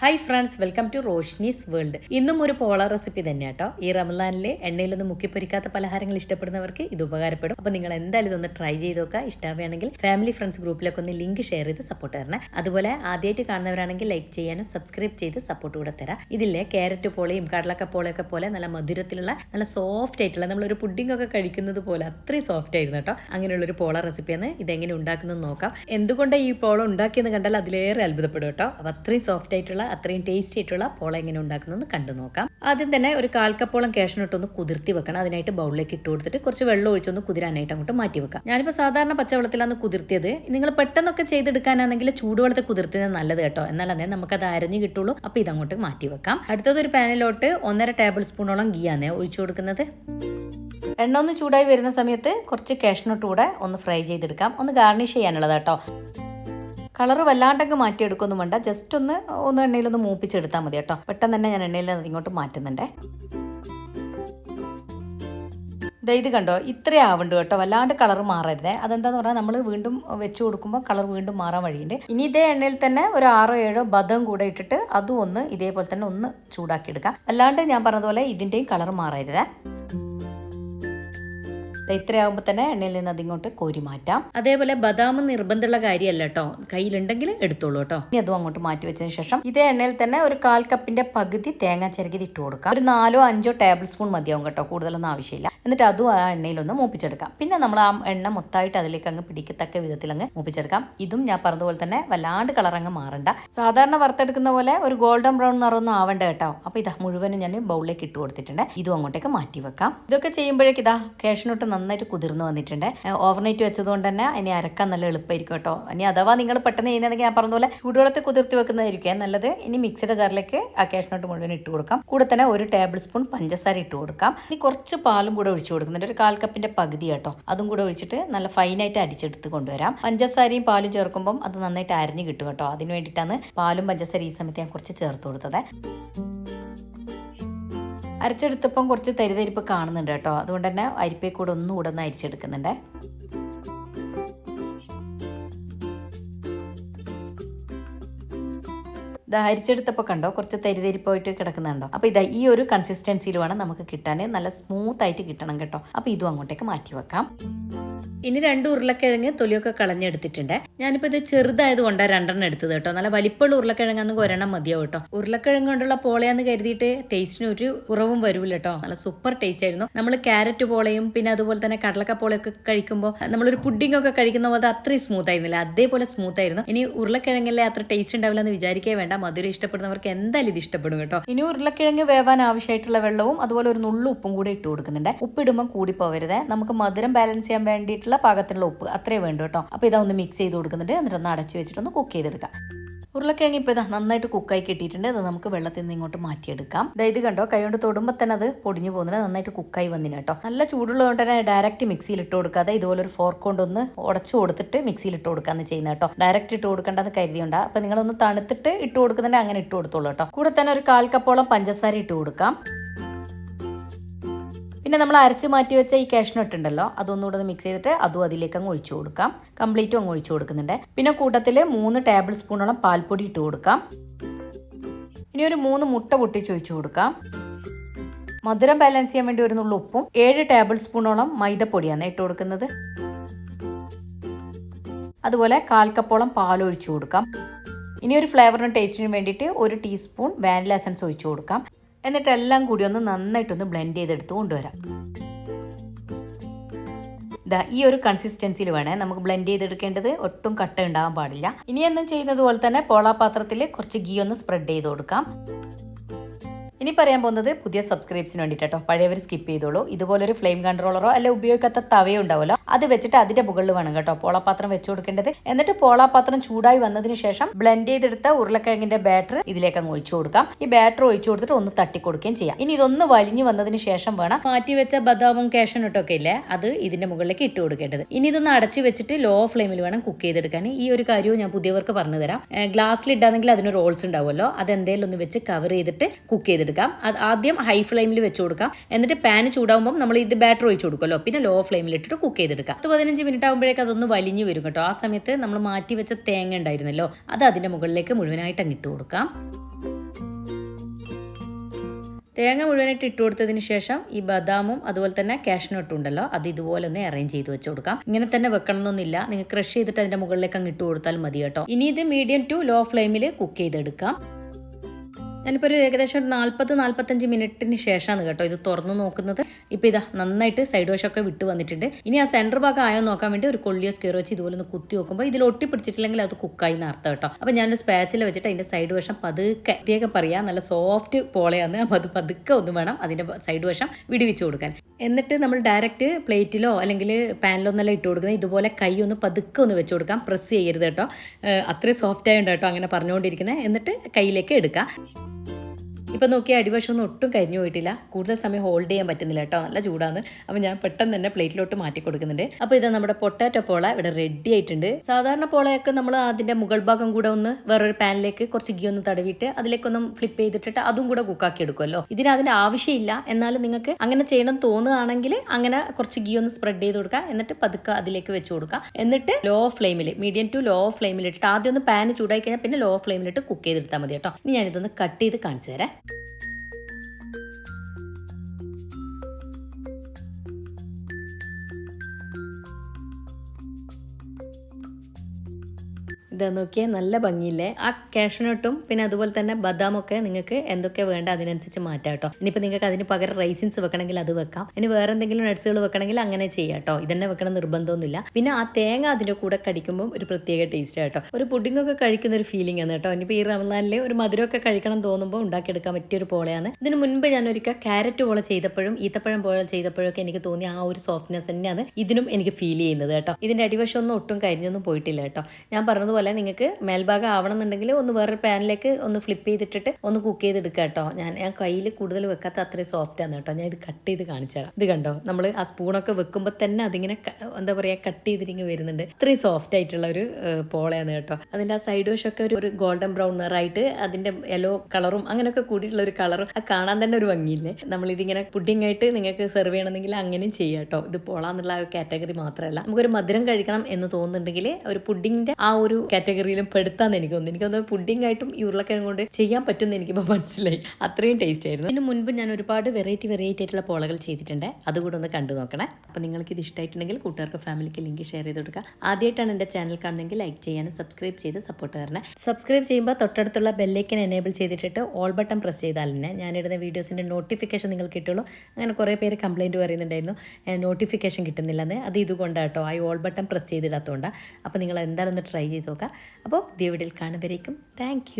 Hi friends welcome to Roshni's world ഇന്നും ഒരു പോള റെസിപ്പി തന്നെ കേട്ടോ ഈ റമലാനിലെ എണ്ണയിലൊന്നും മുക്കിപ്പൊരിക്കാത്ത പലഹാരങ്ങൾ ഇഷ്ടപ്പെടുന്നവർക്ക് ഇത് ഉപകാരപ്പെടും. അപ്പോൾ നിങ്ങൾ എന്തായാലും ഇതൊന്ന് ട്രൈ ചെയ്ത് നോക്കുക. ഇഷ്ടമാവുകയാണെങ്കിൽ ഫാമിലി ഫ്രണ്ട്സ് ഗ്രൂപ്പിലൊക്കെ ഒന്ന് ലിങ്ക് ഷെയർ ചെയ്ത് സപ്പോർട്ട് തരണേ. അതുപോലെ ആദ്യമായിട്ട് കാണുന്നവരാണെങ്കിൽ ലൈക്ക് ചെയ്യാനും സബ്സ്ക്രൈബ് ചെയ്ത് സപ്പോർട്ട് കൂടെ തരാം. ഇതില്ലേ ക്യാരറ്റ് പോളയും കടലക്ക പോളയൊക്കെ പോലെ നല്ല മധുരത്തിലുള്ള നല്ല സോഫ്റ്റ് ആയിട്ടുള്ള നമ്മളൊരു പുഡിംഗ് ഒക്കെ കഴിക്കുന്നത് പോലെ അത്രയും സോഫ്റ്റ് ആയിരുന്നു കേട്ടോ അങ്ങനെയുള്ളൊരു പോള റെസിപ്പിയാണ് ഇതെങ്ങനെ ഉണ്ടാക്കുന്നത് നോക്കാം. എന്തുകൊണ്ട് ഈ പോള ഉണ്ടാക്കിയെന്ന് കണ്ടാൽ അതിലേറെ അത്ഭുതപ്പെടും കേട്ടോ അപ്പോൾ അത്രയും സോഫ്റ്റ് ആയിട്ടുള്ള അത്രയും ടേസ്റ്റി ആയിട്ടുള്ള പോള എങ്ങനെ ഉണ്ടാക്കുന്നത് കണ്ടു നോക്കാം. ആദ്യം തന്നെ ഒരു കാൽക്കപ്പോളം കാഷ്നട്ടൊന്ന് കുതിർത്തി വെക്കണം. അതിനായിട്ട് ബൗളിലേക്ക് ഇട്ട് കൊടുത്തിട്ട് കുറച്ച് വെള്ളം ഒഴിച്ചൊന്ന് കുതിരാനായിട്ട് അങ്ങോട്ട് മാറ്റി വെക്കാം. ഞാനിപ്പോൾ സാധാരണ പച്ചവെള്ളത്തിലാണ് കുതിർത്തിയത്. നിങ്ങൾ പെട്ടെന്നൊക്കെ ചെയ്തെടുക്കാനാണെങ്കിൽ ചൂടുവെള്ളത്തെ കുതിർത്തിയത് നല്ലത് കേട്ടോ. എന്നാൽ അതേ നമുക്കത് അരഞ്ഞ് കിട്ടുള്ളൂ. അപ്പോൾ ഇതങ്ങോട്ട് മാറ്റി വെക്കാം. അടുത്തത് ഒരു പാനിലോട്ട് ഒന്നര ടേബിൾ സ്പൂണോളം ഗീയാന്നേ ഒഴിച്ചു കൊടുക്കുന്നത്. എണ്ണ ഒന്ന് ചൂടായി വരുന്ന സമയത്ത് കുറച്ച് കാഷ്നട്ട് കൂടെ ഒന്ന് ഫ്രൈ ചെയ്തെടുക്കാം. ഒന്ന് ഗാർണിഷ് ചെയ്യാനുള്ളത് കേട്ടോ. കളർ വല്ലാണ്ടങ്ങ് മാറ്റിയെടുക്കൊന്നും വേണ്ട ജസ്റ്റ് ഒന്ന് ഒന്ന് എണ്ണയിലൊന്ന് മൂപ്പിച്ചെടുത്താൽ മതി കേട്ടോ. പെട്ടെന്ന് തന്നെ ഞാൻ എണ്ണയിൽ നിന്ന് ഇങ്ങോട്ട് മാറ്റുന്നുണ്ട്. ഇത് കണ്ടോ? ഇത്രയും ആവുന്നുണ്ട് കേട്ടോ. വല്ലാണ്ട് കളർ മാറരുതേ. അതെന്താന്ന് പറഞ്ഞാൽ നമ്മൾ വീണ്ടും വെച്ച് കൊടുക്കുമ്പോൾ കളർ വീണ്ടും മാറാൻ വഴിയുണ്ട്. ഇനി ഇതേ എണ്ണയിൽ തന്നെ ഒരു ആറോ ഏഴോ ബദം കൂടെ ഇട്ടിട്ട് അതും ഒന്ന് ഇതേപോലെ തന്നെ ഒന്ന് ചൂടാക്കി എടുക്കാം അല്ലാണ്ട് ഞാൻ പറഞ്ഞതുപോലെ ഇതിന്റെയും കളർ മാറരുതേ. ഇത്രയാകുമ്പോൾ തന്നെ എണ്ണയിൽ നിന്ന് അതിങ്ങോട്ട് കോരി മാറ്റാം. അതേപോലെ ബദാം നിർബന്ധമുള്ള കാര്യമല്ല കേട്ടോ. കയ്യിലുണ്ടെങ്കിൽ എടുത്തോളൂ കേട്ടോ. ഇനി അതും അങ്ങോട്ട് മാറ്റി വെച്ചതിന് ശേഷം ഇതേ എണ്ണയിൽ തന്നെ ഒരു കാൽ കപ്പിന്റെ പകുതി തേങ്ങ ചിരകിത് ഇട്ട് കൊടുക്കാം. ഒരു നാലോ അഞ്ചോ ടേബിൾ സ്പൂൺ മതിയാവും കേട്ടോ. കൂടുതലൊന്നും ആവശ്യമില്ല. എന്നിട്ട് അതും ആ എണ്ണയിലൊന്ന് മൂപ്പിച്ചെടുക്കാം. പിന്നെ നമ്മൾ ആ എണ്ണ മൊത്തമായിട്ട് അതിലേക്ക് അങ്ങ് പിടിക്കത്തക്ക വിധത്തിൽ അങ്ങ് മൂപ്പിച്ചെടുക്കാം. ഇതും ഞാൻ പറഞ്ഞതുപോലെ തന്നെ വല്ലാണ്ട് കളർ അങ്ങ് മാറണ്ട. സാധാരണ വറുത്തെടുക്കുന്ന പോലെ ഒരു ഗോൾഡൻ ബ്രൗൺ നിറമൊന്നും ആവണ്ട കേട്ടോ. അപ്പോൾ ഇതാ മുഴുവനും ഞാൻ ബൗളിലേക്ക് ഇട്ട് കൊടുത്തിട്ടുണ്ട്. ഇതും അങ്ങോട്ടേക്ക് മാറ്റി വെക്കാം. ഇതൊക്കെ ചെയ്യുമ്പോഴേക്ക് ഇതാ കാഷ്നോട്ട് നന്നായിട്ട് കുതിർന്ന് വന്നിട്ടുണ്ട്. ഓവർനൈറ്റ് വെച്ചതുകൊണ്ട് തന്നെ ഇനി അരക്കാൻ നല്ല എളുപ്പമായിരിക്കും കേട്ടോ. ഇനി അഥവാ നിങ്ങൾ പെട്ടെന്ന് ചെയ്യുന്നതെങ്കിൽ ഞാൻ പറഞ്ഞ പോലെ ചൂടുവെള്ളത്തിൽ കുതിർത്തി വെക്കുന്നതായിരിക്കും. നല്ലത് ഇനി മിക്സിയുടെ ജാറിലേക്ക് ആ കാഷ്നോട്ട് മുഴുവൻ ഇട്ട് കൊടുക്കാം. കൂടെ തന്നെ ഒരു ടേബിൾ സ്പൂൺ പഞ്ചസാര ഇട്ട് കൊടുക്കാം. ഇനി കുറച്ച് പാലും കൂടെ ഒഴിച്ചു കൊടുക്കുന്നുണ്ട്. ഒരു കാൽ കപ്പിന്റെ പകുതി കേട്ടോ. അതും കൂടെ ഒഴിച്ചിട്ട് നല്ല ഫൈനായിട്ട് അടിച്ചെടുത്ത് കൊണ്ടുവരാം. പഞ്ചസാരയും പാലും ചേർക്കുമ്പം അത് നന്നായിട്ട് അരിഞ്ഞ് കിട്ടും കേട്ടോ. അതിന് വേണ്ടിയിട്ടാണ് പാലും പഞ്ചസാര ഈ സമയത്ത് ഞാൻ കുറച്ച് ചേർത്ത് കൊടുത്തത്. അരച്ചെടുത്തപ്പം കുറച്ച് തരിതരിപ്പ് കാണുന്നുണ്ട് കേട്ടോ. അതുകൊണ്ട് തന്നെ അരിപ്പയിൽ കൂടെ ഒന്നും അരിച്ചെടുക്കുന്നുണ്ട്. ഇതാ അരിച്ചെടുത്തപ്പോൾ കണ്ടോ? കുറച്ച് തരിതരിപ്പായിട്ട് കിടക്കുന്നുണ്ടോ? അപ്പോൾ ഇതാ ഈ ഒരു കൺസിസ്റ്റൻസിയിൽ വേണം നമുക്ക് കിട്ടാൻ നല്ല സ്മൂത്ത് ആയിട്ട് കിട്ടണം കേട്ടോ. അപ്പോൾ ഇതും അങ്ങോട്ടേക്ക് മാറ്റി വെക്കാം. ഇനി രണ്ട് ഉരുളക്കിഴങ്ങ് തൊലിയൊക്കെ കളഞ്ഞെടുത്തിട്ടുണ്ട്. ഞാനിപ്പോൾ ഇത് ചെറുതായത് കൊണ്ടാണ് രണ്ടെണ്ണം എടുത്തത് കേട്ടോ. നല്ല വലിപ്പമുള്ള ഉരുളക്കിഴങ്ങാന്ന് ഒരെണ്ണം മതിയാവും കേട്ടോ. ഉരുളക്കിഴങ്ങ് കൊണ്ടുള്ള പോളയാന്ന് കരുതിയിട്ട് ടേസ്റ്റിന് ഒരു കുറവും വരൂല കേട്ടോ. നല്ല സൂപ്പർ ടേസ്റ്റ് ആയിരുന്നു. നമ്മൾ ക്യാരറ്റ് പോളയും പിന്നെ അതുപോലെ തന്നെ കടലക്ക പോളയൊക്കെ കഴിക്കുമ്പോൾ നമ്മളൊരു പുഡിംഗ് ഒക്കെ കഴിക്കുന്ന പോലെ അത്രയും സ്മൂത്ത് ആയിരുന്നില്ല. അതേപോലെ സ്മൂത്ത് ആയിരുന്നു. ഇനി ഉരുളക്കിഴങ്ങല്ലേ അത്ര ടേസ്റ്റ് ഉണ്ടാവില്ല എന്ന് വിചാരിക്കേ വേണ്ട. മധുരം ഇഷ്ടപ്പെടുന്നവർക്ക് എന്തായാലും ഇത് ഇഷ്ടപ്പെടും കേട്ടോ. ഇനി ഉരുളക്കിഴങ്ങ് വേവാൻ ആവശ്യമായിട്ടുള്ള വെള്ളവും അതുപോലെ ഒരു നുള്ളു ഉപ്പും കൂടി ഇട്ട് കൊടുക്കുന്നുണ്ട്. ഉപ്പിടുമ്പോൾ കൂടി പോവരുത്. നമുക്ക് മധുരം ബാലൻസ് ചെയ്യാൻ വേണ്ടിയിട്ടുള്ള പാകത്തിനുള്ള ഉപ്പ് അത്രേ വേണ്ടു കേട്ടോ. അപ്പോൾ ഇതൊന്ന് മിക്സ് ചെയ്ത് കൊടുക്കുന്നുണ്ട്. എന്നിട്ടൊന്ന് അടച്ചു വെച്ചിട്ടൊന്ന് കുക്ക് ചെയ്തെടുക്കാം. ഉരുളക്കിഴങ്ങ് ഇപ്പോൾ ഇതാ നന്നായിട്ട് കുക്കായി കിട്ടിയിട്ടുണ്ട്. അത് നമുക്ക് വെള്ളത്തിൽ നിന്ന് ഇങ്ങോട്ട് മാറ്റിയെടുക്കാം. ഇത് കണ്ടോ? കൈ കൊണ്ട് തൊടുമ്പോൾ തന്നെ അത് പൊടിഞ്ഞു പോകുന്നില്ല നന്നായിട്ട് കുക്കായി വന്നിന് കേട്ടോ. നല്ല ചൂടുള്ളതുകൊണ്ട് തന്നെ ഡയറക്റ്റ് മിക്സിയിൽ ഇട്ട് കൊടുക്കാതെ ഇതുപോലെ ഒരു ഫോർക്ക് കൊണ്ടൊന്ന് ഉടച്ചു കൊടുത്തിട്ട് മിക്സിയിൽ ഇട്ട് കൊടുക്കാന്ന് ചെയ്യുന്നത് കേട്ടോ. ഡയറക്റ്റ് ഇട്ട് കൊടുക്കേണ്ടത് കരുതിയുണ്ട്. അപ്പോൾ നിങ്ങളൊന്ന് തണുത്തിട്ട് ഇട്ട് കൊടുക്കുന്നുണ്ടെങ്കിൽ അങ്ങനെ ഇട്ട് കൊടുത്തോളൂ കേട്ടോ. കൂടെ തന്നെ ഒരു കാൽ കപ്പോളം പഞ്ചസാര ഇട്ട് കൊടുക്കാം. പിന്നെ നമ്മൾ അരച്ച് മാറ്റി വെച്ച ഈ കാഷ്നട്ട് ഉണ്ടല്ലോ അതൊന്നുകൂടെ മിക്സ് ചെയ്തിട്ട് അതും അതിലേക്ക് അങ്ങ് ഒഴിച്ചു കൊടുക്കാം. കംപ്ലീറ്റും അങ്ങ് ഒഴിച്ചു കൊടുക്കുന്നുണ്ട്. പിന്നെ കൂട്ടത്തിൽ മൂന്ന് ടേബിൾ സ്പൂണോളം പാൽപ്പൊടി ഇട്ട് കൊടുക്കാം. ഇനി ഒരു മൂന്ന് മുട്ട പൊട്ടിച്ച് ഒഴിച്ചു കൊടുക്കാം. മധുരം ബാലൻസ് ചെയ്യാൻ വേണ്ടി ഒരു നുള്ളു ഉപ്പും. ഏഴ് ടേബിൾ സ്പൂണോളം മൈദപ്പൊടിയാണ് ഇട്ട് കൊടുക്കുന്നത്. അതുപോലെ കാൽ കപ്പോളം പാൽ ഒഴിച്ചു കൊടുക്കാം. ഇനി ഒരു ഫ്ലേവറിന് ടേസ്റ്റിന് വേണ്ടിയിട്ട് ഒരു ടീസ്പൂൺ വാനില എസൻസ് ഒഴിച്ചു കൊടുക്കാം. എന്നിട്ട് എല്ലാം കൂടി ഒന്ന് നന്നായിട്ടൊന്ന് ബ്ലെൻഡ് ചെയ്തെടുത്ത് കൊണ്ടുവരാം. ഇതാ ഈ ഒരു കൺസിസ്റ്റൻസിയിൽ വേണേ നമുക്ക് ബ്ലെൻഡ് ചെയ്തെടുക്കേണ്ടത് ഒട്ടും കട്ട ഉണ്ടാകാൻ പാടില്ല. ഇനിയൊന്നും ചെയ്യുന്നത് പോലെ തന്നെ പോളാപാത്രത്തിൽ കുറച്ച് ഗീ ഒന്ന് സ്പ്രെഡ് ചെയ്ത് കൊടുക്കാം. ഇനി പറയാൻ പോകുന്നത് പുതിയ സബ്സ്ക്രൈബ്സിന് വേണ്ടിയിട്ടോ പഴയവർ സ്കിപ്പ് ചെയ്തോളൂ. ഇതുപോലൊരു ഫ്ലെയിം കൺട്രോളറോ അല്ലെ ഉപയോഗിക്കാത്ത തവയോ ഉണ്ടാവുമല്ലോ. അത് വെച്ചിട്ട് അതിന്റെ മുകളിൽ വേണം കേട്ടോ പോളാപാത്രം വെച്ചു കൊടുക്കേണ്ടത്. എന്നിട്ട് പോളാപാത്രം ചൂടായി വന്നതിന് ശേഷം ബ്ലെൻഡ് ചെയ്തെടുത്ത ഉരുളക്കിഴങ്ങിന്റെ ബാറ്റർ ഇതിലേക്ക് അങ്ങ് ഒഴിച്ചു കൊടുക്കാം. ഈ ബാറ്റർ ഒഴിച്ചു കൊടുത്തിട്ട് ഒന്ന് തട്ടി കൊടുക്കുകയും ചെയ്യാം. ഇനി ഇതൊന്ന് വലിഞ്ഞു വന്നതിന് ശേഷം വേണം മാറ്റി വെച്ച ബദാമും കാഷനട്ടൊക്കെ ഇല്ലേ അത് ഇതിന്റെ മുകളിലേക്ക് ഇട്ട് കൊടുക്കേണ്ടത്. ഇനി ഇതൊന്ന് അടച്ചു വെച്ചിട്ട് ലോ ഫ്ലെയിമിൽ വേണം കുക്ക് ചെയ്തെടുക്കാൻ. ഈ ഒരു കാര്യവും ഞാൻ പുതിയവർക്ക് പറഞ്ഞു തരാം. ഗ്ലാസ്സിൽ ഇട്ടാണെങ്കിൽ അതിന് റോൾസ് ഉണ്ടാവുമല്ലോ. അത് എന്തെങ്കിലും ഒന്ന് വെച്ച് കവർ ചെയ്തിട്ട് കുക്ക് ചെയ്തെടുക്കാം. അത് ആദ്യം ഹൈ ഫ്ലെയിമിൽ വെച്ച് കൊടുക്കാം. എന്നിട്ട് പാൻ ചൂടാകുമ്പോൾ നമ്മൾ ഇത് ബാറ്റർ ഒഴിച്ചു കൊടുക്കുമല്ലോ. പിന്നെ ലോ ഫ്ലെയിമിൽ ഇട്ടിട്ട് കുക്ക് ചെയ്തെടുക്കാം. പത്ത് പതിനഞ്ച് മിനിറ്റ് ആകുമ്പോഴേക്ക് അതൊന്ന് വലിഞ്ഞു വരും കേട്ടോ. ആ സമയത്ത് നമ്മൾ മാറ്റി വെച്ച തേങ്ങ ഉണ്ടായിരുന്നല്ലോ അത് അതിന്റെ മുകളിലേക്ക് മുഴുവനായിട്ട് അങ്ങിട്ട് കൊടുക്കാം. തേങ്ങ മുഴുവനായിട്ട് ഇട്ട് കൊടുത്തതിന് ശേഷം ഈ ബദാമും അതുപോലെ തന്നെ കാഷ്നട്ടും ഉണ്ടല്ലോ അത് ഇതുപോലെ ഒന്ന് അറേഞ്ച് ചെയ്ത് വെച്ച് കൊടുക്കാം. ഇങ്ങനെ തന്നെ വെക്കണം നിങ്ങൾ ക്രഷ് ചെയ്തിട്ട് അതിന്റെ മുകളിലേക്ക് അങ്ങ് ഇട്ട് കൊടുത്താൽ മതി കേട്ടോ. ഇനി ഇത് മീഡിയം ടു ലോ ഫ്ലെയിമിൽ കുക്ക് ചെയ്തെടുക്കാം. ഞാനിപ്പോൾ ഒരു ഏകദേശം ഒരു നാൽപ്പത് നാൽപ്പത്തഞ്ച് മിനിറ്റിന് ശേഷമാണ് കേട്ടോ ഇത് തുറന്നു നോക്കുന്നത്. ഇപ്പോൾ ഇതാ നന്നായിട്ട് സൈഡ് വശമൊക്കെ വിട്ട് വന്നിട്ടുണ്ട്. ഇനി ആ സെന്റർ ഭാഗം ആയോ നോക്കാൻ വേണ്ടി ഒരു കൊള്ളിയോ സ്ക്വയർ വെച്ച് ഇതുപോലെ ഒന്ന് കുത്തി നോക്കുമ്പോൾ ഇതിൽ ഒട്ടിപ്പിടിച്ചിട്ടില്ലെങ്കിൽ അത് കുക്കായി എന്ന് അർത്ഥം കേട്ടോ. അപ്പോൾ ഞാനൊരു സ്പാച്ചിൽ വെച്ചിട്ട് അതിന്റെ സൈഡ് വശം പതുക്കെ പ്രത്യേകം പറയാം. നല്ല സോഫ്റ്റ് പോളയാണ് അപ്പോൾ അത് പതുക്കെ ഒന്ന് വേണം അതിന്റെ സൈഡ് വശം വിടിവിച്ച് കൊടുക്കാൻ. എന്നിട്ട് നമ്മൾ ഡയറക്റ്റ് പ്ലേറ്റിലോ അല്ലെങ്കിൽ പാനിലോ ഒന്നെല്ലാം ഇട്ട് കൊടുക്കുന്നത്. ഇതുപോലെ കൈ ഒന്ന് പതുക്കെ ഒന്ന് വെച്ച് കൊടുക്കാം. പ്രസ് ചെയ്യരുത് കേട്ടോ. അത്രയും സോഫ്റ്റ് ആയതുകൊണ്ട് കേട്ടോ അങ്ങനെ പറഞ്ഞുകൊണ്ടിരിക്കുന്നത് എന്നിട്ട് കയ്യിലേക്ക് എടുക്കാം. ഇപ്പം നോക്കിയ അടിവശമൊന്നും ഒട്ടും കരിഞ്ഞു പോയിട്ടില്ല. കൂടുതൽ സമയം ഹോൾഡ് ചെയ്യാൻ പറ്റുന്നില്ല കേട്ടോ. നല്ല ചൂടാണ് അപ്പോൾ ഞാൻ പെട്ടെന്ന് തന്നെ പ്ലേറ്റിലോട്ട് മാറ്റി കൊടുക്കുന്നുണ്ട്. അപ്പോൾ ഇത് നമ്മുടെ പൊട്ടാറ്റോ പോള ഇവിടെ റെഡി ആയിട്ടുണ്ട്. സാധാരണ പോളയൊക്കെ നമ്മൾ അതിന്റെ മുകൾ ഭാഗം കൂടെ ഒന്ന് വേറൊരു പാനിലേക്ക് കുറച്ച് ഗീ ഒന്ന് തടവിയിട്ട് അതിലേക്കൊന്നും ഫ്ലിപ്പ് ചെയ്തിട്ടിട്ട് അതും കൂടെ കുക്കാക്കി എടുക്കുമല്ലോ ഇതിന് അതിന്റെ ആവശ്യമില്ല. എന്നാലും നിങ്ങൾക്ക് അങ്ങനെ ചെയ്യണം തോന്നുകയാണെങ്കിൽ അങ്ങനെ കുറച്ച് ഗീ ഒന്ന് സ്പ്രെഡ് ചെയ്ത് കൊടുക്കുക. എന്നിട്ട് പതുക്കെ അതിലേക്ക് വെച്ച് കൊടുക്കുക. എന്നിട്ട് ലോ ഫ്ലെയിമിൽ മീഡിയം ടു ലോ ഫ്ലെയിമിൽ ഇട്ടിട്ട് ആദ്യം ഒന്ന് പാൻ ചൂടായി കഴിഞ്ഞാൽ പിന്നെ ലോ ഫ്ലെയിമിലിട്ട് കുക്ക് ചെയ്തെടുത്താൽ മതി കേട്ടോ. ഇനി ഞാനിതൊന്ന് കട്ട് ചെയ്ത് കാണിച്ചു തരാം. ഇതാ നോക്കിയേ നല്ല ഭംഗിയില്ലേ? ആ കാഷ്നട്ടും പിന്നെ അതുപോലെ തന്നെ ബദാമൊക്കെ നിങ്ങൾക്ക് എന്തൊക്കെ വേണ്ട അതിനനുസരിച്ച് മാറ്റാം കേട്ടോ. ഇനിയിപ്പോൾ നിങ്ങൾക്ക് അതിന് പകരം റൈസിൻസ് വെക്കണമെങ്കിൽ അത് വെക്കാം. ഇനി വേറെ എന്തെങ്കിലും നട്സുകൾ വെക്കണമെങ്കിൽ അങ്ങനെ ചെയ്യാം കേട്ടോ. ഇതന്നെ വെക്കണം നിർബന്ധമൊന്നുമില്ല. പിന്നെ ആ തേങ്ങ അതിന്റെ കൂടെ കടിക്കുമ്പോൾ ഒരു പ്രത്യേക ടേസ്റ്റ് കേട്ടോ. ഒരു പുഡിംഗ് ഒക്കെ കഴിക്കുന്ന ഒരു ഫീലിംഗ് ആണ് കേട്ടോ. ഇനിയിപ്പോൾ ഈ റമദാനിൽ ഒരു മധുരമൊക്കെ കഴിക്കണം തോന്നുമ്പോൾ ഉണ്ടാക്കിയെടുക്കാൻ പറ്റിയ ഒരു പോളയാണ്. ഇതിന് മുൻപ് ഞാൻ ഒരിക്കൽ ക്യാരറ്റ് പോള ചെയ്തപ്പോഴും ഈത്തപ്പഴം പോള ചെയ്തപ്പോഴൊക്കെ എനിക്ക് തോന്നിയ ആ ഒരു സോഫ്റ്റ്നെസ് തന്നെയാണ് ഇതിനും എനിക്ക് ഫീൽ ചെയ്യുന്നത് കേട്ടോ. ഇതിന്റെ അടിവശമൊന്നും ഒട്ടും കരിഞ്ഞൊന്നും പോയിട്ടില്ല കേട്ടോ. ഞാൻ പറഞ്ഞതുപോലെ നിങ്ങൾക്ക് മേൽഭാഗം ആവണമെന്നുണ്ടെങ്കിൽ ഒന്ന് വേറൊരു പാനിലേക്ക് ഒന്ന് ഫ്ലിപ്പ് ചെയ്തിട്ടിട്ട് ഒന്ന് കുക്ക് ചെയ്തെടുക്കുക കേട്ടോ. ഞാൻ ഞാൻ കയ്യിൽ കൂടുതൽ വെക്കാത്ത അത്രയും സോഫ്റ്റ് ആണ് കേട്ടോ. ഞാൻ ഇത് കട്ട് ചെയ്ത് കാണിച്ചു ഇത് കണ്ടോ? നമ്മൾ ആ സ്പൂണൊക്കെ വെക്കുമ്പോൾ തന്നെ അതിങ്ങനെ എന്താ പറയുക കട്ട് ചെയ്തിരിങ്ങ് വരുന്നുണ്ട്. ഇത്രയും സോഫ്റ്റ് ആയിട്ടുള്ള ഒരു പോളയാണ് കേട്ടോ. അതിന്റെ ആ സൈഡ് വശമൊക്കെ ഒരു ഗോൾഡൻ ബ്രൗൺ നിറായിട്ട് അതിന്റെ യെല്ലോ കളറും അങ്ങനെയൊക്കെ കൂടിയിട്ടുള്ള ഒരു കളറും ആ കാണാൻ തന്നെ ഒരു ഭംഗിയില്ലേ? നമ്മളിതിങ്ങനെ പുഡിംഗ് ആയിട്ട് നിങ്ങൾക്ക് സെർവ് ചെയ്യണമെങ്കിൽ അങ്ങനെയും ചെയ്യാം കേട്ടോ. ഇത് പോളാന്നുള്ള ആ കാറ്റഗറി മാത്രമല്ല. നമുക്കൊരു മധുരം കഴിക്കണം എന്ന് തോന്നുന്നുണ്ടെങ്കിൽ ഒരു പുഡിങ്ങിന്റെ ആ ഒരു കാറ്റഗറിയിലും പെടുത്താന്ന് എനിക്ക് തോന്നുന്നു എനിക്ക് തോന്നുന്നു പുഡിംഗ് ആയിട്ടും ഈ ഉരുളക്കിഴങ്ങ് കൊണ്ട് ചെയ്യാൻ പറ്റുമെന്ന് എനിക്കിപ്പോൾ മനസ്സിലായി. അത്രയും ടേസ്റ്റ് ആയിരുന്നു. ഇതിന് മുൻപ് ഞാൻ ഒരുപാട് വെറൈറ്റി വെറൈറ്റി ആയിട്ടുള്ള പോളകൾ ചെയ്തിട്ടുണ്ട്. അതുകൂടെ ഒന്ന് കണ്ടു നോക്കണേ. അപ്പോൾ നിങ്ങൾക്ക് ഇത് ഇഷ്ടമായിട്ടുണ്ടെങ്കിൽ കൂട്ടുകാർക്ക് ഫാമിലിക്ക് ലിങ്ക് ഷെയർ ചെയ്ത് കൊടുക്കുക. ആദ്യമായിട്ടാണ് എന്റെ ചാനൽ കാണുന്നെങ്കിൽ ലൈക്ക് ചെയ്യാനും സബ്സ്ക്രൈബ് ചെയ്ത് സപ്പോർട്ട് തരണേ. സബ്സ്ക്രൈബ് ചെയ്യുമ്പോൾ തൊട്ടടുത്തുള്ള ബെല്ലൈക്കൻ എനേബിൾ ചെയ്തിട്ടിട്ട് ഓൾ ബട്ടൺ പ്രസ് ചെയ്താൽ തന്നെ ഞാനിടുന്ന വീഡിയോസിന്റെ നോട്ടിഫിക്കേഷൻ നിങ്ങൾക്ക് കിട്ടുള്ളൂ. അങ്ങനെ കുറേ പേര് കംപ്ലയിന്റ് പറയുന്നുണ്ടായിരുന്നു. നോട്ടിഫിക്കേഷൻ കിട്ടുന്നില്ലെന്ന്. അത് ഇതുകൊണ്ടാട്ടോ. ആ ഓൾ ബട്ടൺ പ്രസ് ചെയ്തിടാത്തതുകൊണ്ടാണ് അപ്പോൾ നിങ്ങൾ എന്തായാലും ഒന്ന് ട്രൈ ചെയ്ത് നോക്കുക. അപ്പോൾ പുതിയ വീഡിയോയിൽ കാണുമ്പോഴേക്കും താങ്ക്